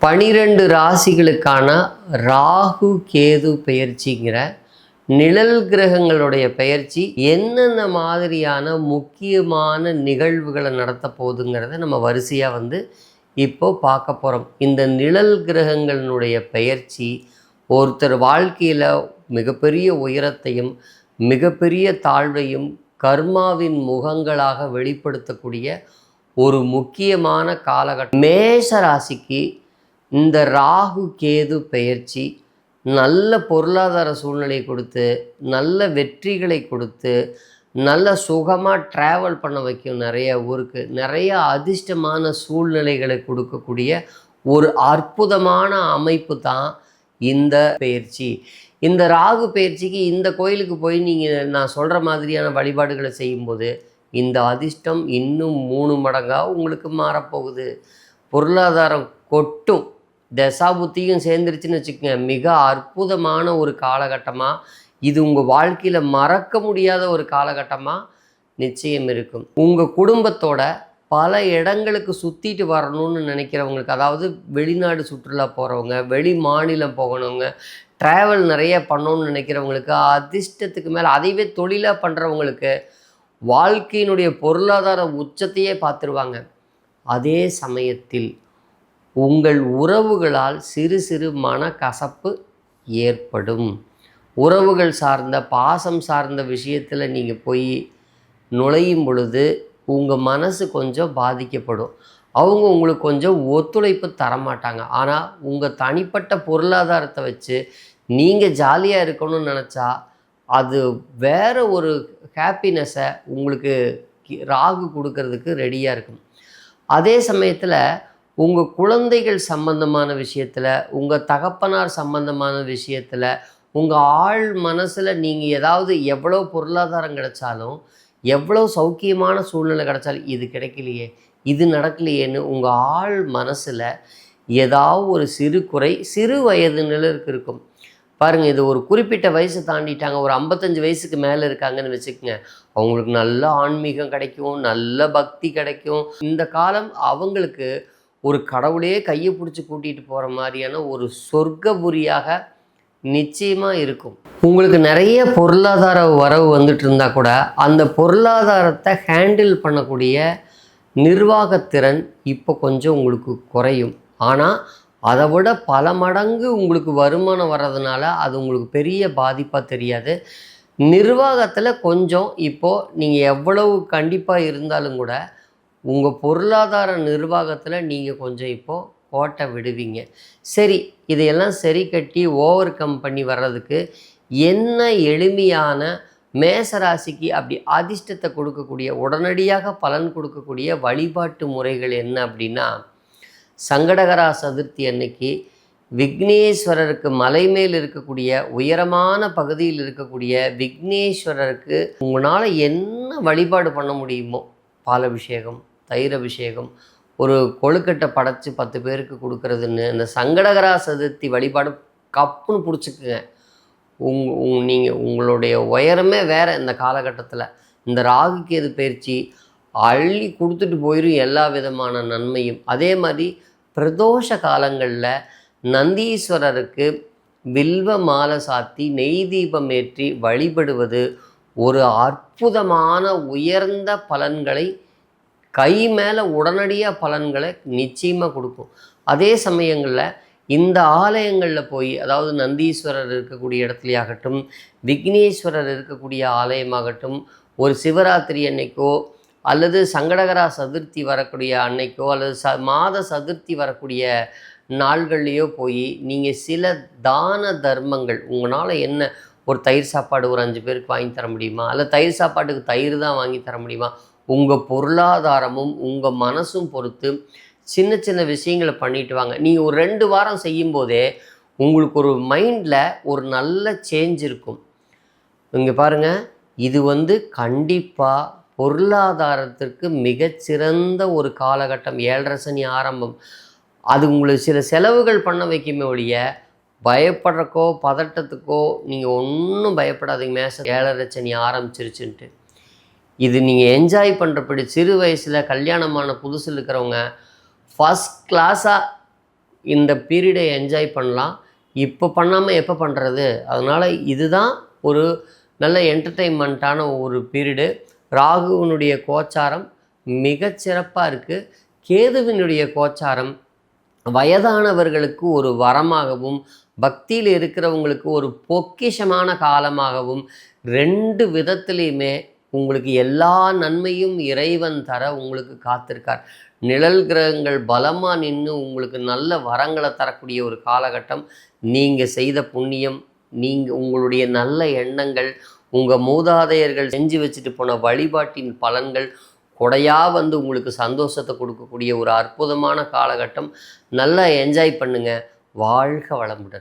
பனிரெண்டு ராசிகளுக்கான ராகு கேது பெயர்ச்சிங்கிற நிழல் கிரகங்களுடைய பெயர்ச்சி என்னென்ன மாதிரியான முக்கியமான நிகழ்வுகளை நடத்த போகுதுங்கிறத நம்ம வரிசையாக வந்து இப்போ பார்க்க போகிறோம் இந்த நிழல் கிரகங்களினுடைய பெயர்ச்சி ஒருத்தர் வாழ்க்கையில் மிகப்பெரிய உயரத்தையும் மிகப்பெரிய தாழ்வையும் கர்மாவின் முகங்களாக வெளிப்படுத்தக்கூடிய ஒரு முக்கியமான காலகட்டம் மேஷ ராசிக்கு இந்த ராகு கேது பெயர்ச்சி நல்ல பொருளாதார சூழ்நிலை கொடுத்து நல்ல வெற்றிகளை கொடுத்து நல்ல சுகமாக ட்ராவல் பண்ண வைக்கும் நிறைய ஊருக்கு நிறைய அதிர்ஷ்டமான சூழ்நிலைகளை கொடுக்கக்கூடிய ஒரு அற்புதமான அமைப்பு தான் இந்த பயிற்சி இந்த ராகு பயிற்சிக்கு இந்த கோயிலுக்கு போய் நீங்கள் நான் சொல்கிற மாதிரியான வழிபாடுகளை செய்யும்போது இந்த அதிர்ஷ்டம் இன்னும் மூணு மடங்காக உங்களுக்கு மாறப்போகுது. பொருளாதாரம் கொட்டும். தசாபுத்தியும் சேர்ந்துருச்சுன்னு வச்சுக்கோங்க. மிக அற்புதமான ஒரு காலகட்டமாக இது உங்கள் வாழ்க்கையில் மறக்க முடியாத ஒரு காலகட்டமாக நிச்சயம் இருக்கும். உங்கள் குடும்பத்தோட பல இடங்களுக்கு சுற்றிட்டு வரணும்னு நினைக்கிறவங்களுக்கு அதாவது வெளிநாடு சுற்றுலா போகிறவங்க வெளி மாநிலம் போகணுங்க ட்ராவல் நிறைய பண்ணணும்னு நினைக்கிறவங்களுக்கு அதிர்ஷ்டத்துக்கு மேலே அதைவே தொழிலாக பண்ணுறவங்களுக்கு வாழ்க்கையினுடைய பொருளாதார உச்சத்தையே பார்த்துருவாங்க. அதே சமயத்தில் உங்கள் உறவுகளால் சிறு சிறு மனக்கசப்பு ஏற்படும். உறவுகள் சார்ந்த பாசம் சார்ந்த விஷயத்தில் நீங்கள் போய் நுழையும் பொழுது உங்கள் மனசு கொஞ்சம் பாதிக்கப்படும். அவங்க உங்களுக்கு கொஞ்சம் ஒத்துழைப்பு தரமாட்டாங்க. ஆனால் உங்கள் தனிப்பட்ட பொருளாதாரத்தை வச்சு நீங்கள் ஜாலியாக இருக்கணும்னு நினச்சா அது வேற ஒரு ஹாப்பினஸை உங்களுக்கு கி- ராகு கொடுக்கறதுக்கு ரெடியாக இருக்கும். அதே சமயத்தில் உங்கள் குழந்தைகள் சம்பந்தமான விஷயத்தில் உங்கள் தகப்பனார் சம்பந்தமான விஷயத்தில் உங்கள் ஆள் மனசில் நீங்கள் ஏதாவது எவ்வளோ பொருளாதாரம் கிடைச்சாலும் எவ்வளோ சௌக்கியமான சூழ்நிலை கிடைச்சாலும் இது கிடைக்கலையே இது நடக்கலையேன்னு உங்கள் ஆள் மனசில் ஏதாவது ஒரு சிறு குறை சிறு வயதினருக்கு இருக்கும். பாருங்கள் இது ஒரு குறிப்பிட்ட வயசை தாண்டிட்டாங்க ஒரு ஐம்பத்தஞ்சு வயசுக்கு மேலே இருக்காங்கன்னு வச்சுக்கோங்க. அவங்களுக்கு நல்ல ஆன்மீகம் கிடைக்கும் நல்ல பக்தி கிடைக்கும். இந்த காலம் அவங்களுக்கு ஒரு கடவுளே கையை பிடிச்சி கூட்டிகிட்டு போகிற மாதிரியான ஒரு சொர்க்கபுரியாக நிச்சயமாக இருக்கும். உங்களுக்கு நிறைய பொருளாதார வரவு வந்துட்டு இருந்தால் கூட அந்த பொருளாதாரத்தை ஹேண்டில் பண்ணக்கூடிய நிர்வாகத்திறன் இப்போ கொஞ்சம் உங்களுக்கு குறையும். ஆனால் அதை விட பல மடங்கு உங்களுக்கு வருமானம் வர்றதுனால அது உங்களுக்கு பெரிய பாதிப்பாக தெரியாது. நிர்வாகத்தில் கொஞ்சம் இப்போது நீங்கள் எவ்வளவு கண்டிப்பாக இருந்தாலும் கூட உங்கள் பொருளாதார நிர்வாகத்தில் நீங்கள் கொஞ்சம் இப்போது கோட்டை விடுவீங்க. சரி இதையெல்லாம் சரி கட்டி ஓவர் கம் பண்ணி வர்றதுக்கு என்ன எளிமையான மேசராசிக்கு அப்படி அதிர்ஷ்டத்தை கொடுக்கக்கூடிய உடனடியாக பலன் கொடுக்கக்கூடிய வழிபாட்டு முறைகள் என்ன அப்படின்னா சங்கடகரா சதுர்த்தி அன்னைக்கு விக்னேஸ்வரருக்கு மலை மேல் இருக்கக்கூடிய உயரமான பகுதியில் இருக்கக்கூடிய விக்னேஸ்வரருக்கு உங்களால் என்ன வழிபாடு பண்ண முடியுமோ பாலபிஷேகம் தயிர் அபிஷேகம் ஒரு கொழுக்கட்டை படைச்சி பத்து பேருக்கு கொடுக்கறதுன்னு இந்த சங்கடகரா சதுர்த்தி வழிபாடு கப்புன்னு பிடிச்சிக்குங்க. உங் உங் நீங்கள் உங்களுடைய உயரமே வேறு இந்த காலகட்டத்தில். இந்த ராகுக்கு கேது பயிற்சி அள்ளி கொடுத்துட்டு போயிடும் எல்லா விதமான நன்மையும். அதே மாதிரி பிரதோஷ காலங்களில் நந்தீஸ்வரருக்கு வில்வ மாலை சாத்தி நெய் தீபம் ஏற்றி வழிபடுவது ஒரு அற்புதமான உயர்ந்த பலன்களை கை மேலே உடனடியாக பலன்களை நிச்சயமாக கொடுக்கும். அதே சமயங்களில் இந்த ஆலயங்களில் போய் அதாவது நந்தீஸ்வரர் இருக்கக்கூடிய இடத்துலையாகட்டும் விக்னேஸ்வரர் இருக்கக்கூடிய ஆலயமாகட்டும் ஒரு சிவராத்திரி அன்னைக்கோ அல்லது சங்கடகரா சதுர்த்தி வரக்கூடிய அன்னைக்கோ அல்லது ச மாத சதுர்த்தி வரக்கூடிய நாள்கள்லேயோ போய் நீங்கள் சில தான தர்மங்கள் உங்களால் என்ன ஒரு தயிர் சாப்பாடு ஒரு அஞ்சு பேருக்கு வாங்கி தர முடியுமா? அல்ல தயிர் சாப்பாட்டுக்கு தயிர் தான் வாங்கி தர முடியுமா? உங்கள் பொருளாதாரமும் உங்கள் மனசும் பொறுத்து சின்ன சின்ன விஷயங்களை பண்ணிட்டு வாங்க. நீங்கள் ஒரு ரெண்டு வாரம் செய்யும்போதே உங்களுக்கு ஒரு மைண்டில் ஒரு நல்ல சேஞ்ச் இருக்கும். இங்கே பாருங்கள் இது வந்து கண்டிப்பாக பொருளாதாரத்திற்கு மிகச்சிறந்த ஒரு காலகட்டம். ஏழரை சனி ஆரம்பம். அது உங்களுக்கு சில செலவுகள் பண்ண வைக்குமே ஒழிய பயப்படுறக்கோ பதட்டத்துக்கோ நீங்கள் ஒன்றும் பயப்படாதீங்க. மேச ஏழரை சனி ஆரம்பிச்சிருச்சுன்ட்டு. இது நீங்கள் என்ஜாய் பண்ணுறபடி சிறு வயசில் கல்யாணமான புதுசில் இருக்கிறவங்க ஃபஸ்ட் கிளாஸாக இந்த பீரியடை என்ஜாய் பண்ணலாம். இப்போ பண்ணாமல் எப்போ பண்ணுறது அதனால் இதுதான் ஒரு நல்ல என்டர்டெயின்மெண்ட்டான ஒரு பீரியடு ராகுவினுடைய கோச்சாரம் மிகச்சிறப்பாக இருக்குது கேதுவினுடைய கோச்சாரம் வயதானவர்களுக்கு ஒரு வரமாகவும் பக்தியில் இருக்கிறவங்களுக்கு ஒரு பொக்கிஷமான காலமாகவும் ரெண்டு விதத்துலேயுமே உங்களுக்கு எல்லா நன்மையும் இறைவன் தர உங்களுக்கு காத்திருக்கார். நிழல் கிரகங்கள் பலமாக நின்று உங்களுக்கு நல்ல வரங்களை தரக்கூடிய ஒரு காலகட்டம். நீங்கள் செய்த புண்ணியம் நீங்கள் உங்களுடைய நல்ல எண்ணங்கள் உங்கள் மூதாதையர்கள் செஞ்சு வச்சுட்டு போன வழிபாட்டின் பலன்கள் கொடையாக வந்து உங்களுக்கு சந்தோஷத்தை கொடுக்கக்கூடிய ஒரு அற்புதமான காலகட்டம். நல்லா என்ஜாய் பண்ணுங்க. வாழ்க வளமுடன்.